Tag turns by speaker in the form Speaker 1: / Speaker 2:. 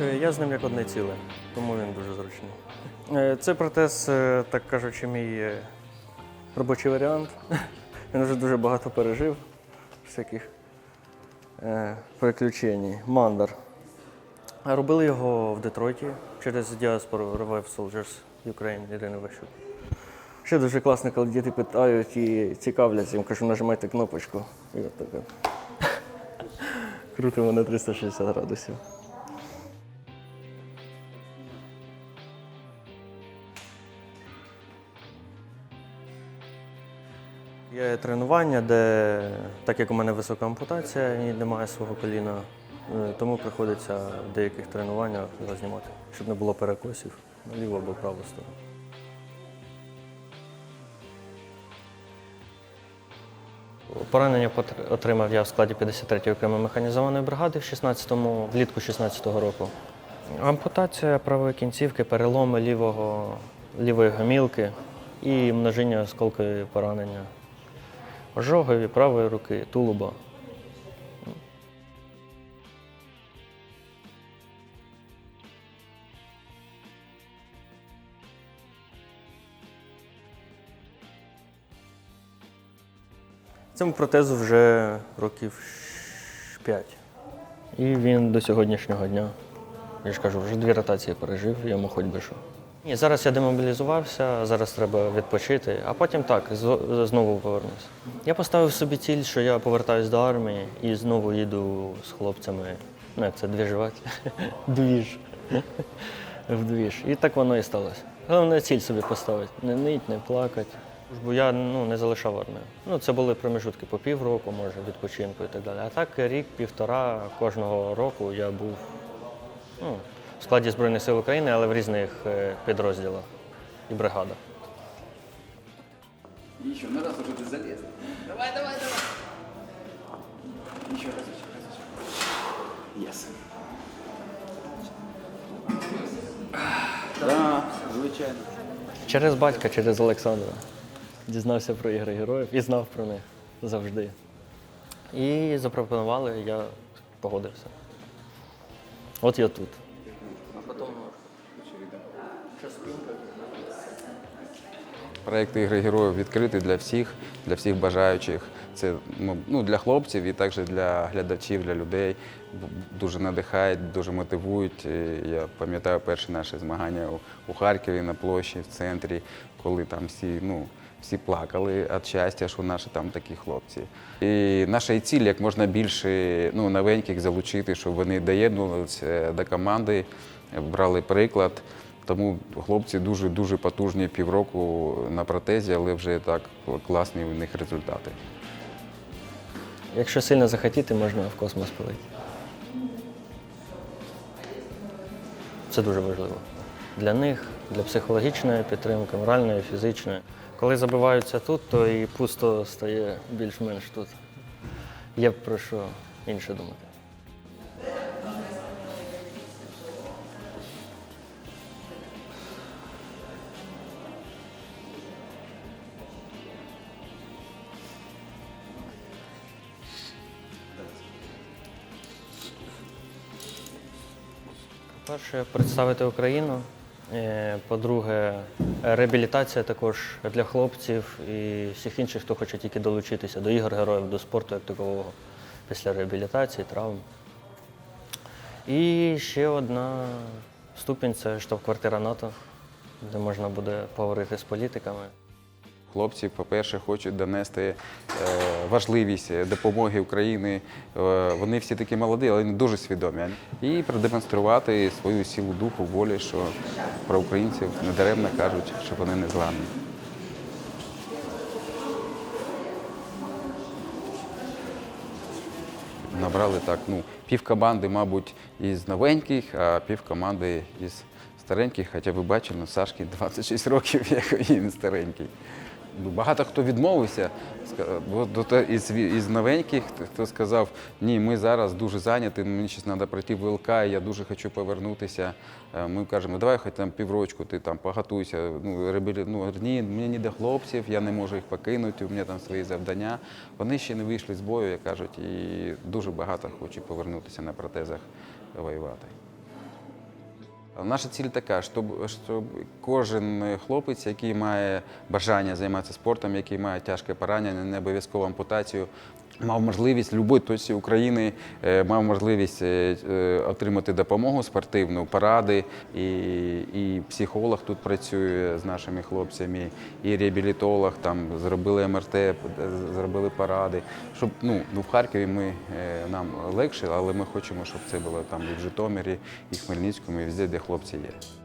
Speaker 1: Е, Я з ним як одне ціле, тому він дуже зручний. Е, Це протез, е, так кажучи, мій робочий варіант. Він вже дуже багато пережив всяких приключень. Мандар. Робили його в Детройті через діаспору Revive Soldiers Ukraine Ірини Ващук. Ще дуже класно, коли діти питають і цікавляться, їм кажу, нажимайте кнопочку. І от так. от. Крутимо на 360 градусів. Є тренування, де, так як у мене висока ампутація і немає свого коліна, е, тому приходиться в деяких тренуваннях його знімати, щоб не було перекосів на ліву або праву сторону. Поранення отримав я в складі 53-ї окремої механізованої бригади в 16-му, влітку 16-го року. Ампутація правої кінцівки, переломи лівого, лівої гомілки і множиння осколкові поранення ожогові правої руки, тулуба. Цьому протезу вже років 5. І він до сьогоднішнього дня, я ж кажу, вже дві ротації пережив, йому хоч би що. Ні, зараз я демобілізувався, зараз треба відпочити, а потім так, знову повернуся. Я поставив собі ціль, що я повертаюсь до армії і знову їду з хлопцями. Ну, як це двіжувати? Двіж. В двіж. І так воно і сталося. Головне ціль собі поставити. Не нить, не плакати. Бо я ну, не залишав армію. Ну, це були проміжутки по півроку, може, відпочинку і так далі. А так рік, півтора кожного року я був в складі Збройних сил України, але в різних е, підрозділах і бригадах.
Speaker 2: Еще, ну раз уже ты залез. Давай, давай, давай. Еще разочек, разочек. Yes. Да, звичайно.
Speaker 1: Через батька, через Олександра. Дізнався про ігри героїв і знав про них завжди. І запропонували, я погодився. От я тут.
Speaker 3: Проєкт ігри героїв відкритий для всіх, для всіх бажаючих. Це ну, для хлопців і також для глядачів, для людей. Дуже надихають, дуже мотивують. Я пам'ятаю перші наші змагання у, Харкові на площі, в центрі, коли там всі, ну, всі плакали від щастя, що наші там такі хлопці. І наша ціль як можна більше ну, новеньких залучити, щоб вони доєднувалися до команди, брали приклад. Тому хлопці дуже дуже потужні півроку на протезі, але вже так класні у них результати.
Speaker 1: Якщо сильно захотіти, можна в космос полетіти. Це дуже важливо. Для них, для психологічної підтримки, моральної, фізичної. Коли забиваються тут, то і пусто стає більш-менш тут. Є про що інше думати. Перше, представити Україну. Е, По-друге, реабілітація також для хлопців і всіх інших, хто хоче тільки долучитися до ігор героїв, до спорту як такового після реабілітації, травм. І ще одна ступінь це штаб-квартира НАТО, де можна буде поговорити з політиками.
Speaker 3: Хлопці, по-перше, хочуть донести е, важливість допомоги України. Е, Вони всі такі молоді, але вони дуже свідомі. І продемонструвати свою силу духу, волі, що про українців недаремно кажуть, що вони не зламні. Набрали так, ну, пів команди, мабуть, із новеньких, а пів команди із стареньких. Хоча ви бачили, Сашки 26 років, як він старенький. Ну, Багато хто відмовився із, із новеньких, хто сказав, ні, ми зараз дуже зайняті, мені зараз треба пройти в ВЛК, я дуже хочу повернутися. Е, Ми кажемо, давай хоч там піврочку, ти там поготуйся. Ну, реабілі- ну, ні, мені не до хлопців, я не можу їх покинути, у мене там свої завдання. Вони ще не вийшли з бою, як кажуть, і дуже багато хочуть повернутися на протезах воювати. Наша ціль така, щоб, щоб кожен хлопець, який має бажання займатися спортом, який має тяжке поранення, не обов'язково ампутацію, мав можливість будь-якій точці України е, мав можливість е, е, отримати допомогу спортивну, поради. І, і психолог тут працює з нашими хлопцями, і реабілітолог там зробили МРТ, зробили поради. Щоб ну, ну в Харкові ми нам легше, але ми хочемо, щоб це було там і в Житомирі, і в Хмельницькому, і везде, де хлопці є.